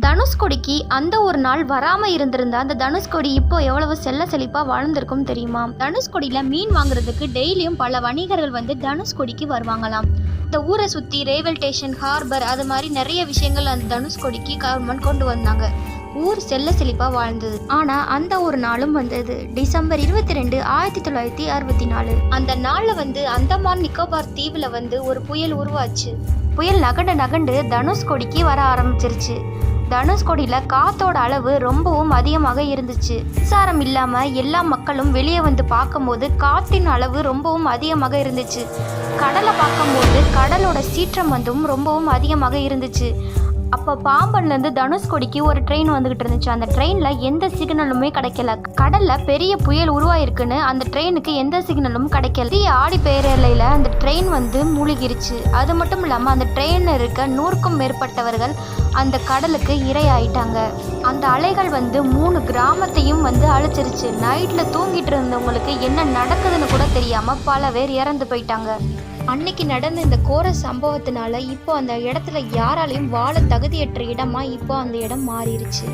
தனுஷ்கொடிக்கு அந்த ஒரு நாள் வராம இருந்திருந்தா அந்த தனுஷ்கொடி இப்போ எவ்வளவு செல்ல செழிப்பா வாழ்ந்திருக்கும் தெரியுமா? தனுஷ்கோடியில மீன் வாங்குறதுக்கு டெய்லியும் பல வணிகர்கள் வந்து தனுஷ்கோடிக்கு வருவாங்களாம். இந்த ஊரை சுத்தி ரயில்வே ஸ்டேஷன் ஹார்பர் அது மாதிரி நிறைய விஷயங்கள் அந்த தனுஷ்கோடிக்கு கவர்மெண்ட் கொண்டு வந்தாங்க. ஊர் செல்ல செழிப்பா வாழ்ந்தது. ஆனா அந்த ஒரு நாளும் வந்தது. டிசம்பர் இருபத்தி ரெண்டு ஆயிரத்தி தொள்ளாயிரத்தி அறுபத்தி நாலு. அந்த நாள்ல வந்து அந்தமான் நிக்கோபார் தீவுல வந்து ஒரு புயல் உருவாச்சு. புயல் நகண்டு நகண்டு தனுஷ்கோடிக்கு வர ஆரம்பிச்சிருச்சு. தனுஷ்கோடியில் காத்தோட அளவு ரொம்பவும் அதிகமாக இருந்துச்சு. மின்சாரம் இல்லாமல் எல்லா மக்களும் வெளியே வந்து பார்க்கும்போது காற்றின் அளவு ரொம்பவும் அதிகமாக இருந்துச்சு. கடலை பார்க்கும்போது கடலோட சீற்றம் வந்தும் ரொம்பவும் அதிகமாக இருந்துச்சு. அப்போ பாம்பன்லேருந்து தனுஷ்கோடிக்கு ஒரு ட்ரெயின் வந்துகிட்டு இருந்துச்சு. அந்த ட்ரெயினில் எந்த சிக்னலுமே கிடைக்கல. கடலில் பெரிய புயல் உருவாயிருக்குன்னு அந்த ட்ரெயினுக்கு எந்த சிக்னலும் கிடைக்கல. பெரிய ஆடி பேரலையில் அந்த ட்ரெயின் வந்து மூழ்கிருச்சு. அது மட்டும் இல்லாமல் அந்த ட்ரெயினில் இருக்க நூறுக்கும் மேற்பட்டவர்கள் அந்த கடலுக்கு இரையாயிட்டாங்க. அந்த அலைகள் வந்து மூணு கிராமத்தையும் வந்து அழிச்சிருச்சு. நைட்டில் தூங்கிட்டு இருந்தவங்களுக்கு என்ன நடக்குதுன்னு கூட தெரியாமல் பல பேர் இறந்து போயிட்டாங்க. அன்னைக்கு நடந்த இந்த கோர சம்பவத்தினால இப்போ அந்த இடத்துல யாராலையும் வாழ தகுதியற்ற இடமா இப்போ அந்த இடம் மாறிடுச்சு